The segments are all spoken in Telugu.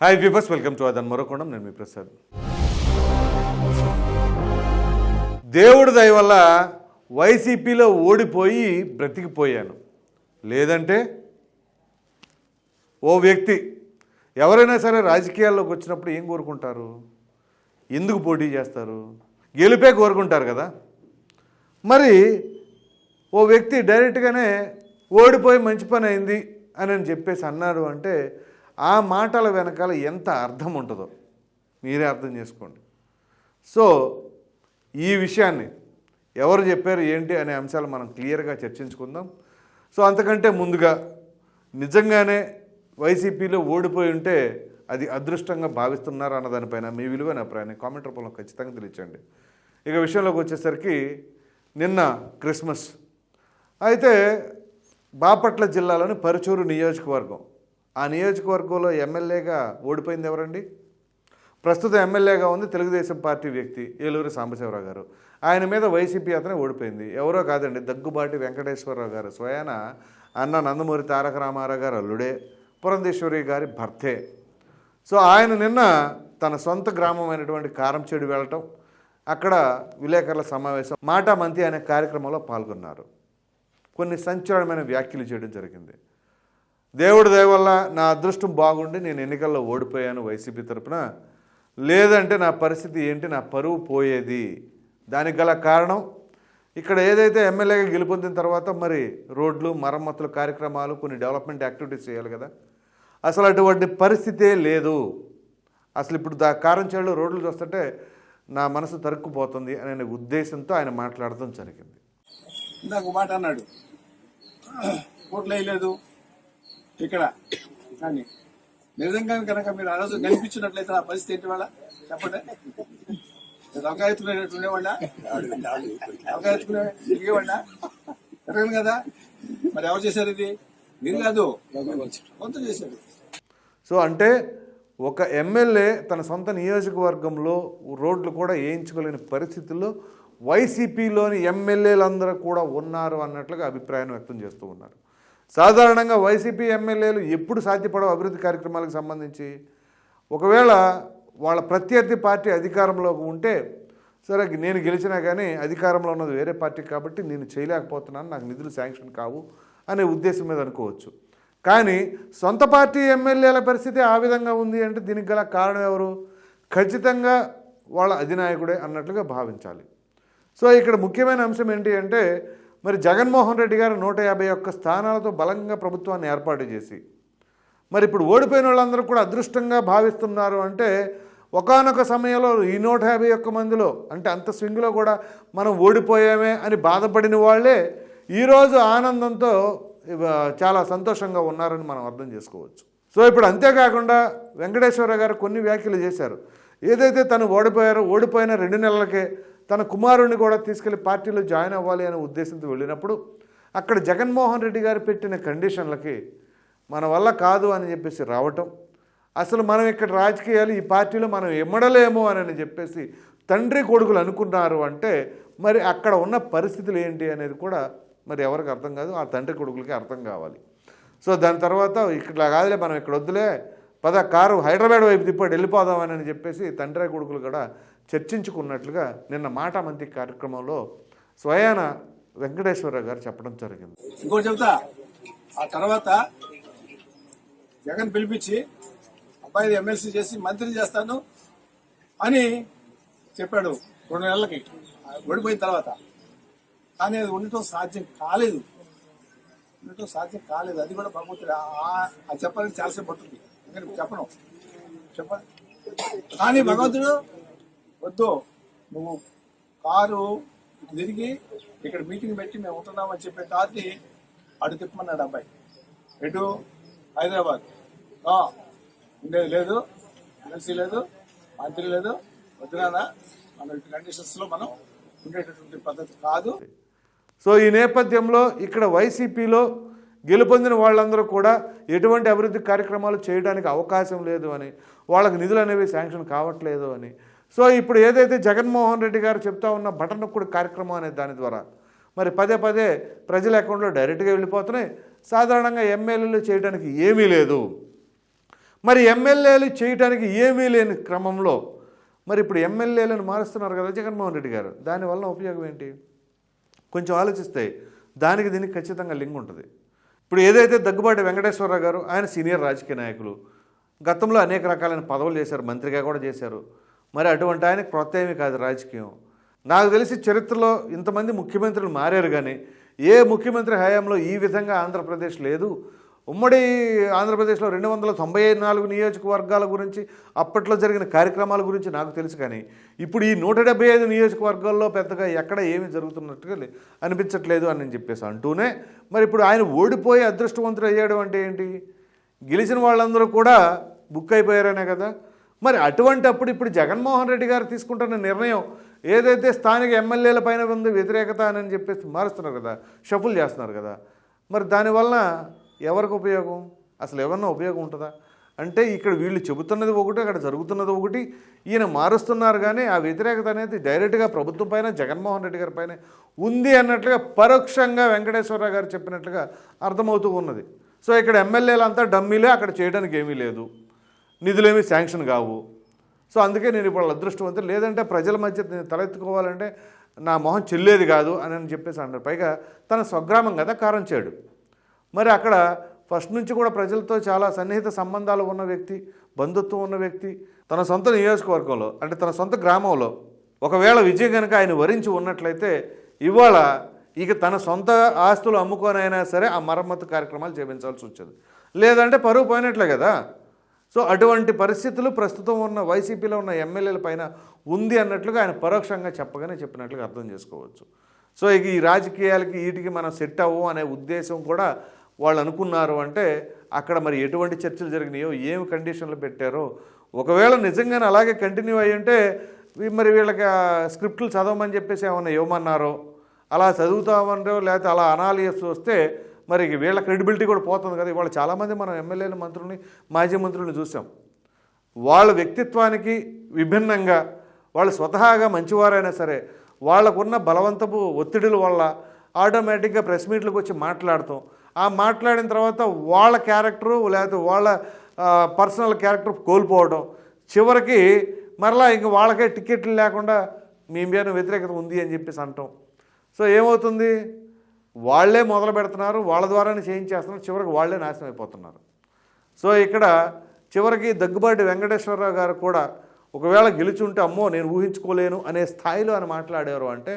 హాయ్ వ్యూవర్స్ వెల్కమ్ టు అదన్ మరొకోణం నేను మీ ప్రసాద్. దేవుడి దయ వల్ల వైసీపీలో ఓడిపోయి బ్రతికిపోయాను. లేదంటే ఓ వ్యక్తి ఎవరైనా సరే రాజకీయాల్లోకి వచ్చినప్పుడు ఏం కోరుకుంటారు? ఎందుకు పోటీ చేస్తారు? గెలిపే కోరుకుంటారు కదా. మరి ఓ వ్యక్తి డైరెక్ట్గానే ఓడిపోయి మంచి పని అయింది అని అని చెప్పేసి అన్నాడు అంటే ఆ మాటల వెనకాల ఎంత అర్థం ఉంటుందో మీరే అర్థం చేసుకోండి. సో ఈ విషయాన్ని ఎవరు చెప్పారు ఏంటి అనే అంశాలు మనం క్లియర్గా చర్చించుకుందాం. సో అంతకంటే ముందుగా నిజంగానే వైసీపీలో ఓడిపోయి ఉంటే అది అదృష్టంగా భావిస్తున్నారు అన్న దానిపైన మీ విలువైన అభిప్రాయాన్ని కామెంట్ రూపంలో ఖచ్చితంగా తెలియచండి ఇక విషయంలోకి వచ్చేసరికి నిన్న క్రిస్మస్. అయితే బాపట్ల జిల్లాలోని పరుచూరు నియోజకవర్గం ఆ నియోజకవర్గంలో ఎమ్మెల్యేగా ఓడిపోయింది ఎవరండి? ప్రస్తుతం ఎమ్మెల్యేగా ఉంది తెలుగుదేశం పార్టీ వ్యక్తి ఏలూరి సాంబశివరావు గారు. ఆయన మీద వైసీపీ అతనే ఓడిపోయింది. ఎవరో కాదండి దగ్గుబాటి వెంకటేశ్వరరావు గారు. స్వయాన అన్న నందమూరి తారక రామారావు గారు అల్లుడే పురంధేశ్వరి గారి భర్తే. సో ఆయన నిన్న తన సొంత గ్రామమైనటువంటి కారంచేడు వెళ్ళటం అక్కడ విలేకరుల సమావేశం మాటా మంతి అనే కార్యక్రమంలో పాల్గొన్నారు. కొన్ని సంచలనమైన వ్యాఖ్యలు చేయడం జరిగింది. దేవుడి దయ వల్ల నా అదృష్టం బాగుండి నేను ఎన్నికల్లో ఓడిపోయాను వైసీపీ తరపున. లేదంటే నా పరిస్థితి ఏంటి? నా పరువు పోయేది. దానికి గల కారణం ఇక్కడ ఏదైతే ఎమ్మెల్యేగా గెలుపొందిన తర్వాత మరి రోడ్లు మరమ్మతులు కార్యక్రమాలు కొన్ని డెవలప్మెంట్ యాక్టివిటీస్ చేయాలి కదా. అసలు అటువంటి పరిస్థితే లేదు. అసలు ఇప్పుడు దా కారంచేళ్ళు రోడ్లు చూస్తుంటే నా మనసు తరుక్కుపోతుంది అనే ఉద్దేశంతో ఆయన మాట్లాడటం జరిగింది. ఇందాక మాట అన్నాడు. కోట్లు వేయలేదు. ఇక్కడ కానీ నిజంగా కనుక మీరు ఆ రోజు కనిపించినట్లయితే ఆ పరిస్థితి ఏంటి వాళ్ళ? చెప్పండి. అవకాశం ఎత్తుకునేటట్టు ఉండేవాళ్ళ? కదా? మరి ఎవరు చేశారు ఇది? మీరు కాదు. కొంత చేశారు. సో అంటే ఒక ఎమ్మెల్యే తన సొంత నియోజకవర్గంలో రోడ్లు కూడా వేయించుకోలేని పరిస్థితుల్లో వైసీపీలోని ఎమ్మెల్యేలందరూ కూడా ఉన్నారు అన్నట్లుగా అభిప్రాయం వ్యక్తం చేస్తూ ఉన్నారు. సాధారణంగా వైసీపీ ఎమ్మెల్యేలు ఎప్పుడు సాధ్యపడవు అభివృద్ధి కార్యక్రమాలకు సంబంధించి. ఒకవేళ వాళ్ళ ప్రత్యర్థి పార్టీ అధికారంలోకి ఉంటే సరే నేను గెలిచినా కానీ అధికారంలో ఉన్నది వేరే పార్టీ కాబట్టి నేను చేయలేకపోతున్నాను నాకు నిధులు శాంక్షన్ కావు అనే ఉద్దేశం మీద అనుకోవచ్చు. కానీ సొంత పార్టీ ఎమ్మెల్యేల పరిస్థితి ఆ విధంగా ఉంది అంటే దీనికి గల కారణం ఎవరు? ఖచ్చితంగా వాళ్ళ అధినాయకుడే అన్నట్లుగా భావించాలి. సో ఇక్కడ ముఖ్యమైన అంశం ఏంటి అంటే మరి జగన్మోహన్ రెడ్డి గారు నూట యాభై ఒక్క స్థానాలతో బలంగా ప్రభుత్వాన్ని ఏర్పాటు చేసి మరి ఇప్పుడు ఓడిపోయిన వాళ్ళందరూ కూడా అదృష్టంగా భావిస్తున్నారు అంటే ఒకానొక సమయంలో ఈ నూట యాభై ఒక్క మందిలో అంటే అంత స్వింగ్లో కూడా మనం ఓడిపోయామే అని బాధపడిన వాళ్ళే ఈరోజు ఆనందంతో చాలా సంతోషంగా ఉన్నారని మనం అర్థం చేసుకోవచ్చు. సో ఇప్పుడు అంతేకాకుండా వెంకటేశ్వర గారు కొన్ని వ్యాఖ్యలు చేశారు. ఏదైతే తను ఓడిపోయారో ఓడిపోయిన రెండు నెలలకే తన కుమారుడిని కూడా తీసుకెళ్ళి పార్టీలో జాయిన్ అవ్వాలి అనే ఉద్దేశంతో వెళ్ళినప్పుడు అక్కడ జగన్మోహన్ రెడ్డి గారు పెట్టిన కండిషన్లకి మన వల్ల కాదు అని చెప్పేసి రావటం అసలు మనం ఇక్కడ రాజకీయాలు ఈ పార్టీలో మనం ఎమ్మడలేము అని చెప్పేసి తండ్రి కొడుకులు అనుకున్నారు అంటే మరి అక్కడ ఉన్న పరిస్థితులు ఏంటి అనేది కూడా మరి ఎవరికి అర్థం కాదు ఆ తండ్రి కొడుకులకి అర్థం కావాలి. సో దాని తర్వాత ఇక్కడ కాదులే మనం ఇక్కడ వద్దులే పద కారు హైదరాబాద్ వైపు తిప్పాడు వెళ్ళిపోదామని అని చెప్పేసి తండ్రి కొడుకులు కూడా చర్చించుకున్నట్లుగా నిన్న మాట కార్యక్రమంలో స్వయాన వెంకటేశ్వరరావు గారు చెప్పడం జరిగింది. ఇంకోటి చెబుతా ఆ తర్వాత జగన్ పిలిపించి అబ్బాయి ఎమ్మెల్సీ చేసి మంత్రి చేస్తాను అని చెప్పాడు రెండు నెలలకి. ఓడిపోయిన తర్వాత. కానీ అది ఉండటం సాధ్యం కాలేదు. ఉండటం సాధ్యం కాలేదు. అది కూడా భగవంతుడు ఆ- అది చెప్పాలని చాలాసేపు పడుతుంది. ఇంకా చెప్పను. చెప్ప కానీ భగవంతుడు వద్దు. నువ్వు కారు తిరిగి ఇక్కడ మీటింగ్ పెట్టి మేము ఉంటున్నామని చెప్పే కార్ని అటు తిప్పమన్నాడు అబ్బాయి. ఎటు? హైదరాబాద్. ఆ, ఉండేది లేదు. ఎమ్మెల్సీ లేదు మంత్రి లేదు. వద్దునా మన ఇటు మనం ఉండేటటువంటి పద్ధతి కాదు. సో ఈ నేపథ్యంలో ఇక్కడ వైసీపీలో గెలుపొందిన వాళ్ళందరూ కూడా ఎటువంటి అభివృద్ధి కార్యక్రమాలు చేయడానికి అవకాశం లేదు అని వాళ్ళకి నిధులు అనేవి శాంక్షన్ కావట్లేదు అని సో ఇప్పుడు ఏదైతే జగన్మోహన్ రెడ్డి గారు చెప్తా ఉన్న బటన్ నొక్కుడు కార్యక్రమం అనే దాని ద్వారా మరి పదే పదే ప్రజల అకౌంట్లో డైరెక్ట్గా వెళ్ళిపోతున్నాయి. సాధారణంగా ఎమ్మెల్యేలు చేయడానికి ఏమీ లేదు. మరి ఎమ్మెల్యేలు చేయడానికి ఏమీ లేని క్రమంలో మరి ఇప్పుడు ఎమ్మెల్యేలను మారుస్తున్నారు కదా జగన్మోహన్ రెడ్డి గారు దానివల్ల ఉపయోగం ఏంటి? కొంచెం ఆలోచిస్తే దానికి దీనికి ఖచ్చితంగా లింక్ ఉంటుంది. ఇప్పుడు ఏదైతే దగ్గుబాటి వెంకటేశ్వరరావు గారు ఆయన సీనియర్ రాజకీయ నాయకులు గతంలో అనేక రకాలైన పదవులు చేశారు మంత్రిగా కూడా చేశారు. మరి అటువంటి ఆయనకు క్రొత్త ఏమీ కాదు రాజకీయం. నాకు తెలిసి చరిత్రలో ఇంతమంది ముఖ్యమంత్రులు మారారు కానీ ఏ ముఖ్యమంత్రి హయాంలో ఈ విధంగా ఆంధ్రప్రదేశ్ లేదు? ఉమ్మడి ఆంధ్రప్రదేశ్లో రెండు వందల తొంభై నాలుగు నియోజకవర్గాల గురించి అప్పట్లో జరిగిన కార్యక్రమాల గురించి నాకు తెలుసు కానీ ఇప్పుడు ఈ నూట డెబ్బై ఐదు నియోజకవర్గాల్లో పెద్దగా ఎక్కడ ఏమి జరుగుతున్నట్టుగా అనిపించట్లేదు అని నేను చెప్పేసి అంటూనే మరి ఇప్పుడు ఆయన ఓడిపోయి అదృష్టవంతుడు అయ్యాడు అంటే ఏంటి? గెలిచిన వాళ్ళందరూ కూడా బుక్ అయిపోయారనే కదా? మరి అటువంటి అప్పుడు ఇప్పుడు జగన్మోహన్ రెడ్డి గారు తీసుకుంటున్న నిర్ణయం ఏదైతే స్థానిక ఎమ్మెల్యేల పైన ఉంది వ్యతిరేకత అని చెప్పేసి మారుస్తున్నారు కదా షఫుల్ చేస్తున్నారు కదా మరి దానివల్ల ఎవరికి ఉపయోగం? అసలు ఏమన్నా ఉపయోగం ఉంటుందా? అంటే ఇక్కడ వీళ్ళు చెబుతున్నది ఒకటి అక్కడ జరుగుతున్నది ఒకటి ఈయన మారుస్తున్నారు కానీ ఆ వ్యతిరేకత అనేది డైరెక్ట్గా ప్రభుత్వం పైన జగన్మోహన్ రెడ్డి గారి పైన ఉంది అన్నట్లుగా పరోక్షంగా వెంకటేశ్వరరావు గారు చెప్పినట్లుగా అర్థమవుతూ ఉన్నది. సో ఇక్కడ ఎమ్మెల్యేలంతా డమ్మీలే అక్కడ చేయడానికి ఏమీ లేదు. నిధులేమీ శాంక్షన్ కావు. సో అందుకే నేను ఇప్పుడు అదృష్టవంతులు లేదంటే ప్రజల మధ్య నేను తలెత్తుకోవాలంటే నా మొహం చెల్లేది కాదు అని అని చెప్పేసి అన్నారు పైగా తన స్వగ్రామం కదా కారంచేడు. మరి అక్కడ ఫస్ట్ నుంచి కూడా ప్రజలతో చాలా సన్నిహిత సంబంధాలు ఉన్న వ్యక్తి బంధుత్వం ఉన్న వ్యక్తి తన సొంత నియోజకవర్గంలో అంటే తన సొంత గ్రామంలో ఒకవేళ విజయం కనుక ఆయన వరించి ఉన్నట్లయితే ఇవాళ ఇక తన సొంత ఆస్తులు అమ్ముకొనైనా సరే ఆ మరమ్మతు కార్యక్రమాలు చేపించాల్సి వచ్చేది. లేదంటే పరువు పోయినట్లే కదా. సో అటువంటి పరిస్థితులు ప్రస్తుతం ఉన్న వైసీపీలో ఉన్న ఎమ్మెల్యేల పైన ఉంది అన్నట్లుగా ఆయన పరోక్షంగా చెప్పగానే చెప్పినట్లుగా అర్థం చేసుకోవచ్చు. సో ఇక ఈ రాజకీయాలకి వీటికి మనం సెట్ అవ్వం అనే ఉద్దేశం కూడా వాళ్ళు అనుకున్నారు అంటే అక్కడ మరి ఎటువంటి చర్చలు జరిగినాయో ఏమి కండిషన్లు పెట్టారో ఒకవేళ నిజంగానే అలాగే కంటిన్యూ అయ్యి ఉంటే మరి వీళ్ళకి స్క్రిప్ట్లు చదవమని చెప్పేసి ఏమన్నా ఇవ్వమన్నారో అలా చదువుతామన్నారో లేకపోతే అలా అనాలియస్ వస్తే మరి వీళ్ళ క్రెడిబిలిటీ కూడా పోతుంది కదా. ఇవాళ చాలామంది మనం ఎమ్మెల్యేల మంత్రుల్ని మాజీ మంత్రుల్ని చూసాం. వాళ్ళ వ్యక్తిత్వానికి విభిన్నంగా వాళ్ళు స్వతహాగా మంచివారైనా సరే వాళ్ళకున్న బలవంతపు ఒత్తిడిల వల్ల ఆటోమేటిక్గా ప్రెస్ మీట్లకు వచ్చి మాట్లాడతాం. ఆ మాట్లాడిన తర్వాత వాళ్ళ క్యారెక్టరు లేకపోతే వాళ్ళ పర్సనల్ క్యారెక్టర్ కోల్పోవడం. చివరికి మరలా ఇంక వాళ్ళకే టికెట్లు లేకుండా మీ మీద వ్యతిరేకత ఉంది అని చెప్పేసి అంటాం. సో ఏమవుతుంది? వాళ్ళే మొదలు పెడుతున్నారు వాళ్ళ ద్వారానే చేయించేస్తున్నారు చివరికి వాళ్ళే నాశనం అయిపోతున్నారు. సో ఇక్కడ చివరికి దగ్గుబాటి వెంకటేశ్వరరావు గారు కూడా ఒకవేళ గెలుచుంటే అమ్మో నేను ఊహించుకోలేను అనే స్థాయిలో అని మాట్లాడేవారు అంటే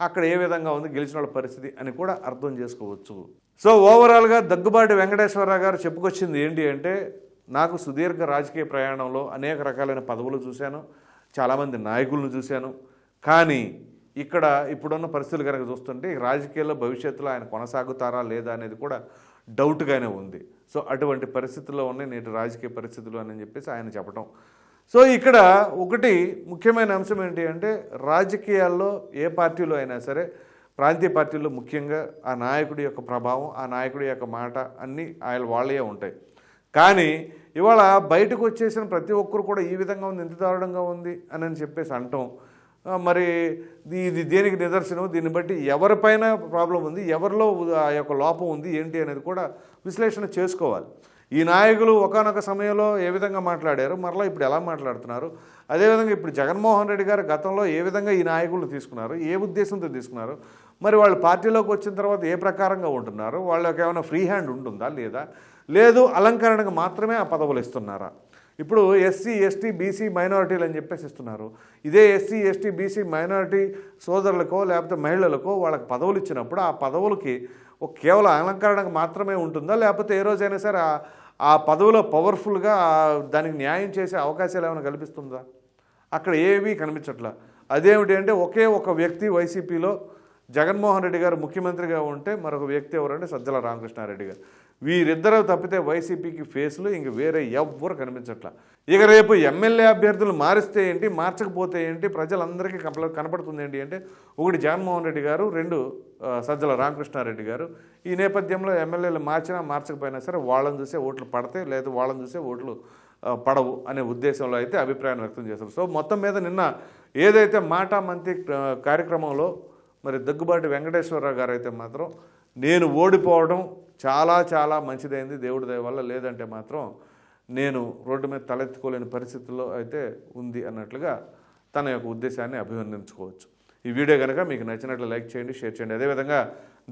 అక్కడ ఏ విధంగా ఉంది గెలిచిన వాళ్ళ పరిస్థితి అని కూడా అర్థం చేసుకోవచ్చు. సో ఓవరాల్గా దగ్గుబాటి వెంకటేశ్వరరావు గారు చెప్పుకొచ్చింది ఏంటి అంటే నాకు సుదీర్ఘ రాజకీయ ప్రయాణంలో అనేక రకాలైన పదవులు చూశాను చాలామంది నాయకులను చూశాను కానీ ఇక్కడ ఇప్పుడున్న పరిస్థితులు కనుక చూస్తుంటే రాజకీయాల్లో భవిష్యత్తులో ఆయన కొనసాగుతారా లేదా అనేది కూడా డౌట్గానే ఉంది. సో అటువంటి పరిస్థితుల్లో ఉన్నాయి నేటి రాజకీయ పరిస్థితులు అని చెప్పేసి ఆయన చెప్పడం సో ఇక్కడ ఒకటి ముఖ్యమైన అంశం ఏంటి అంటే రాజకీయాల్లో ఏ పార్టీలో అయినా సరే ప్రాంతీయ పార్టీల్లో ముఖ్యంగా ఆ నాయకుడి యొక్క ప్రభావం ఆ నాయకుడి యొక్క మాట అన్నీ ఆయన వాళ్ళే ఉంటాయి. కానీ ఇవాళ బయటకు వచ్చేసిన ప్రతి ఒక్కరు కూడా ఈ విధంగా ఉంది ఇంత దారుణంగా ఉంది అని అని చెప్పేసి అంటాం. మరి ఇది దేనికి నిదర్శనం? దీన్ని బట్టి ఎవరిపైన ప్రాబ్లం ఉంది ఎవరిలో ఆ యొక్క లోపం ఉంది ఏంటి అనేది కూడా విశ్లేషణ చేసుకోవాలి. ఈ నాయకులు ఒకానొక సమయంలో ఏ విధంగా మాట్లాడారు మరలా ఇప్పుడు ఎలా మాట్లాడుతున్నారు? అదేవిధంగా ఇప్పుడు జగన్మోహన్ రెడ్డి గారు గతంలో ఏ విధంగా ఈ నాయకులు తీసుకున్నారు ఏ ఉద్దేశంతో తీసుకున్నారు? మరి వాళ్ళు పార్టీలోకి వచ్చిన తర్వాత ఏ ప్రకారంగా ఉంటున్నారు? వాళ్ళకి ఏమైనా ఫ్రీ హ్యాండ్ ఉంటుందా లేదా? లేదు అలంకరణకు మాత్రమే ఆ పదవులు ఇస్తున్నారా? ఇప్పుడు ఎస్సీ ఎస్టీ బీసీ మైనారిటీలు అని చెప్పేసి ఇస్తున్నారు. ఇదే ఎస్సీ ఎస్టీ బీసీ మైనారిటీ సోదరులకో లేకపోతే మహిళలకో వాళ్ళకి పదవులు ఇచ్చినప్పుడు ఆ పదవులకి ఒక కేవలం అలంకరణకు మాత్రమే ఉంటుందా? లేకపోతే ఏ రోజైనా సరే ఆ- ఆ పదవిలో పవర్ఫుల్గా దానికి న్యాయం చేసే అవకాశాలు ఏమైనా కల్పిస్తుందా? అక్కడ ఏమీ కనిపించట్లా. అదేమిటి అంటే ఒకే ఒక వ్యక్తి వైసీపీలో జగన్మోహన్ రెడ్డి గారు ముఖ్యమంత్రిగా ఉంటే మరొక వ్యక్తి ఎవరంటే సజ్జల రామకృష్ణారెడ్డి గారు. వీరిద్దరూ తప్పితే వైసీపీకి ఫేస్లు ఇంక వేరే ఎవ్వరు కనిపించట్లా. ఇక రేపు ఎమ్మెల్యే అభ్యర్థులు మారిస్తే ఏంటి మార్చకపోతే ఏంటి ప్రజలందరికీ కంపల కనపడుతుంది ఏంటి అంటే ఒకటి జగన్మోహన్ రెడ్డి గారు రెండు సజ్జల రామకృష్ణారెడ్డి గారు. ఈ నేపథ్యంలో ఎమ్మెల్యేలు మార్చినా మార్చకపోయినా సరే వాళ్ళని చూసే ఓట్లు పడతాయి లేదా వాళ్ళని చూసే ఓట్లు పడవు అనే ఉద్దేశంలో అయితే అభిప్రాయం వ్యక్తం చేశారు. సో మొత్తం మీద నిన్న ఏదైతే మాటా మంత్రి కార్యక్రమంలో మరి దగ్గుబాటి వెంకటేశ్వరరావు గారు అయితే మాత్రం నేను ఓడిపోవడం చాలా చాలా మంచిదైంది. దేవుడి దయ వల్ల లేదంటే మాత్రం నేను రోడ్డు మీద తలెత్తుకోలేని పరిస్థితుల్లో అయితే ఉంది అన్నట్లుగా తన యొక్క ఉద్దేశాన్ని అభివర్ణించుకోవచ్చు. ఈ వీడియో కనుక మీకు నచ్చినట్లు లైక్ చేయండి షేర్ చేయండి. అదేవిధంగా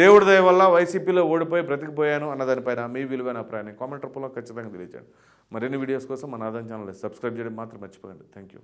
దేవుడి దయ వల్ల వైసీపీలో ఓడిపోయి బ్రతికిపోయాను అన్నదానిపైన మీ విలువైన అభిప్రాయాన్ని కామెంట్ రూపంలో ఖచ్చితంగా తెలియజేయండి మరిన్ని వీడియోస్ కోసం మన ఆదాయం ఛానల్ సబ్స్క్రైబ్ చేయడం మాత్రం మర్చిపోకండి. Thank you